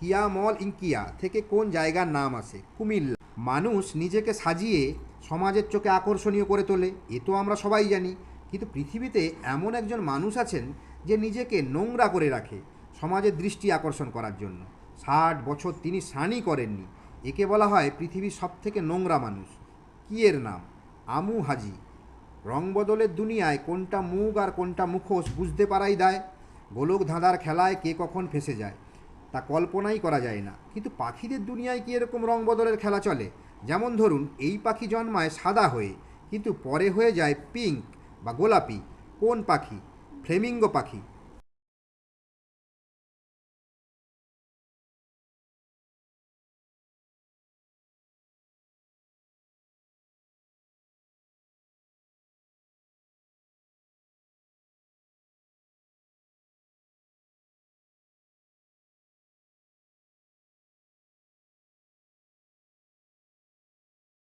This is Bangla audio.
কিয়ামল ইঙ্কিয়া থেকে কোন জায়গার নাম আসে কুমিল্লা। মানুষ নিজেকে সাজিয়ে সমাজের চোখে আকর্ষণীয় করে তোলে, এ তো আমরা সবাই জানি। কিন্তু পৃথিবীতে এমন একজন মানুষ আছেন যে নিজেকে নোংরা করে রাখে সমাজের দৃষ্টি আকর্ষণ করার জন্য। ষাট বছর তিনি স্নানই করেননি। একে বলা হয় পৃথিবীর সবথেকে নোংরা মানুষ। কি এর নাম? আমু হাজি। রং বদলের দুনিয়ায় কোনটা মুখ আর কোনটা মুখোশ বুঝতে পারাই দায়। গোলক ধাঁধার খেলায় কে কখন ফেসে যায়? তা কল্পনাই করা যায় না। কিন্তু পাখিদের দুনিয়ায় কি এরকম রং বদলের খেলা চলে? যেমন ধরুন, এই পাখি জন্মায় সাদা হয়ে, কিন্তু পরে হয়ে যায় পিঙ্ক বা গোলাপি। কোন পাখি? ফ্লেমিঙ্গো পাখি।